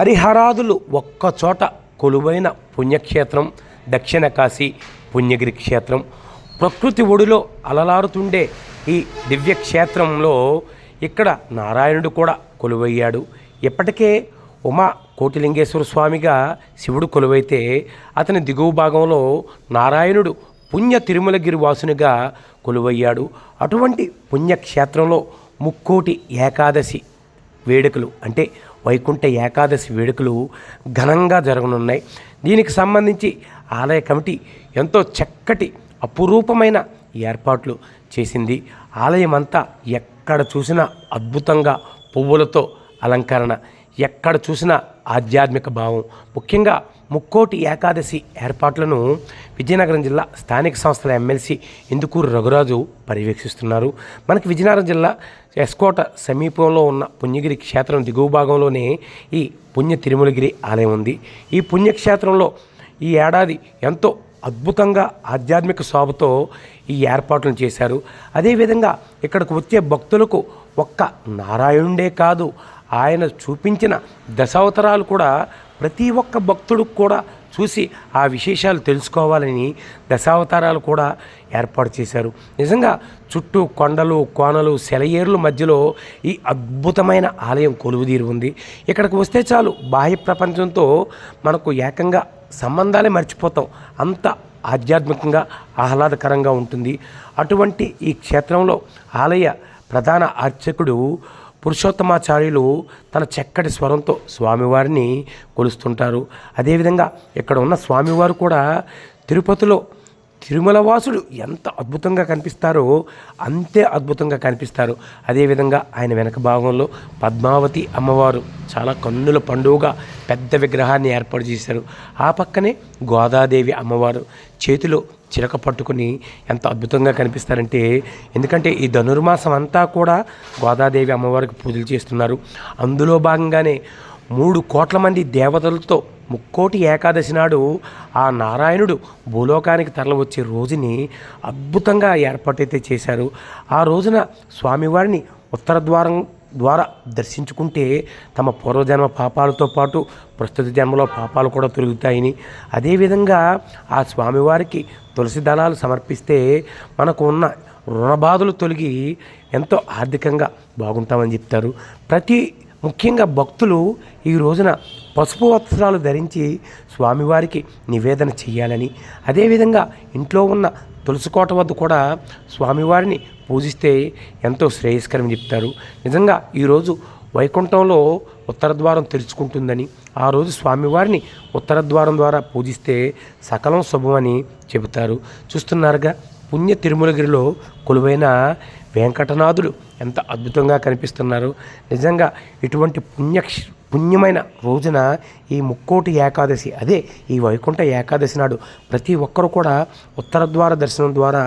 హరిహరాదులు ఒక్కచోట కొలువైన పుణ్యక్షేత్రం దక్షిణ కాశీ పుణ్యగిరి క్షేత్రం. ప్రకృతి ఒడిలో అలలారుతుండే ఈ దివ్య క్షేత్రంలో ఇక్కడ నారాయణుడు కూడా కొలువయ్యాడు. ఇప్పటికే ఉమా కోటిలింగేశ్వర స్వామిగా శివుడు కొలువైతే అతని దిగువ భాగంలో నారాయణుడు పుణ్య తిరుమలగిరి వాసునిగా కొలువయ్యాడు. అటువంటి పుణ్యక్షేత్రంలో ముక్కోటి ఏకాదశి వేడుకలు అంటే వైకుంఠ ఏకాదశి వేడుకలు ఘనంగా జరగనున్నాయి. దీనికి సంబంధించి ఆలయ కమిటీ ఎంతో చక్కటి అపురూపమైన ఏర్పాట్లు చేసింది. ఆలయం అంతా ఎక్కడ చూసినా అద్భుతంగా పువ్వులతో అలంకరణ ఎక్కడ చూసినా ఆధ్యాత్మిక భావం. ముఖ్యంగా ముక్కోటి ఏకాదశి ఏర్పాట్లను విజయనగరం జిల్లా స్థానిక సంస్థల ఎమ్మెల్సీ ఇందుకూరు రఘురాజు పర్యవేక్షిస్తున్నారు. మనకి విజయనగరం జిల్లా ఎస్కోట సమీపంలో ఉన్న పుణ్యగిరి క్షేత్రం దిగువ భాగంలోనే ఈ పుణ్య తిరుమలగిరి ఆలయం ఉంది. ఈ పుణ్యక్షేత్రంలో ఈ ఏడాది ఎంతో అద్భుతంగా ఆధ్యాత్మిక శోభతో ఈ ఏర్పాట్లను చేశారు. అదేవిధంగా ఇక్కడికి వచ్చే భక్తులకు ఒక్క నారాయణుడే కాదు ఆయన చూపించిన దశావతారాలు కూడా ప్రతి ఒక్క భక్తుడికి కూడా చూసి ఆ విశేషాలు తెలుసుకోవాలని దశావతారాలు కూడా ఏర్పాటు చేశారు. నిజంగా చుట్టూ కొండలు కోనలు సెలయేరుల మధ్యలో ఈ అద్భుతమైన ఆలయం కొలువుదీరి ఉంది. ఇక్కడికి వస్తే చాలు బాహ్య ప్రపంచంతో మనకు ఏకంగా సంబంధాలే మర్చిపోతాం. అంత ఆధ్యాత్మికంగా ఆహ్లాదకరంగా ఉంటుంది. అటువంటి ఈ క్షేత్రంలో ఆలయ ప్రధాన అర్చకుడు పురుషోత్తమాచార్యులు తన చక్కటి స్వరంతో స్వామివారిని కొలుస్తుంటారు. అదేవిధంగా ఇక్కడ ఉన్న స్వామివారు కూడా తిరుపతిలో తిరుమల వాసుడు ఎంత అద్భుతంగా కనిపిస్తారో అంతే అద్భుతంగా కనిపిస్తారు. అదేవిధంగా ఆయన వెనక భాగంలో పద్మావతి అమ్మవారు చాలా కన్నుల పండుగగా పెద్ద విగ్రహాన్ని ఏర్పాటు చేశారు. ఆ పక్కనే గోదాదేవి అమ్మవారు చేతిలో చిలక పట్టుకుని ఎంత అద్భుతంగా కనిపిస్తారంటే ఎందుకంటే ఈ ధనుర్మాసం అంతా కూడా గోదాదేవి అమ్మవారికి పూజలు చేస్తున్నారు. అందులో భాగంగానే మూడు కోట్ల మంది దేవతలతో ముక్కోటి ఏకాదశి నాడు ఆ నారాయణుడు భూలోకానికి తరలివచ్చే రోజుని అద్భుతంగా ఏర్పాటైతే చేశారు. ఆ రోజున స్వామివారిని ఉత్తర ద్వారం ద్వారా దర్శించుకుంటే తమ పూర్వజన్మ పాపాలతో పాటు ప్రస్తుత జన్మలో పాపాలు కూడా తొలుగుతాయని. అదేవిధంగా ఆ స్వామివారికి తులసి దళాలు సమర్పిస్తే మనకు ఉన్న రుణబాధలు తొలగి ఎంతో ఆర్థికంగా బాగుంటామని చెప్తారు. ప్రతి ముఖ్యంగా భక్తులు ఈ రోజున పసుపు వస్త్రాలు ధరించి స్వామివారికి నివేదన చేయాలని అదేవిధంగా ఇంట్లో ఉన్న తులసికోట వద్ద కూడా స్వామివారిని పూజిస్తే ఎంతో శ్రేయస్కరం చెప్తారు. నిజంగా ఈరోజు వైకుంఠంలో ఉత్తర ద్వారం తెరుచుకుంటుందని ఆ రోజు స్వామివారిని ఉత్తర ద్వారం ద్వారా పూజిస్తే సకలం శుభమని చెబుతారు. చూస్తున్నారుగా? పుణ్య తిరుమలగిరిలో కొలువైన వెంకటనాథుడు ఎంత అద్భుతంగా కనిపిస్తున్నారు. నిజంగా ఇటువంటి పుణ్య పుణ్యమైన రోజున ఈ ముక్కోటి ఏకాదశి అదే ఈ వైకుంఠ ఏకాదశి నాడు ప్రతి ఒక్కరు కూడా ఉత్తర ద్వార దర్శనం ద్వారా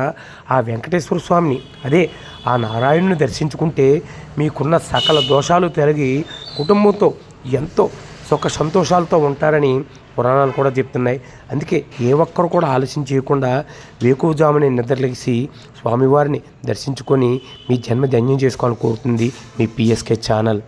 ఆ వెంకటేశ్వర స్వామిని అదే ఆ నారాయణుని దర్శించుకుంటే మీకున్న సకల దోషాలు తొలగి కుటుంబంతో ఎంతో సుఖ సంతోషాలతో ఉంటారని పురాణాలు కూడా చెప్తున్నాయి. అందుకే ఏ ఒక్కరు కూడా ఆలస్యం చేయకుండా వేకువజాముని నిద్రలేసి స్వామివారిని దర్శించుకొని మీ జన్మ ధన్యం చేసుకోవాలని కోరుతుంది మీ పిఎస్కే ఛానల్.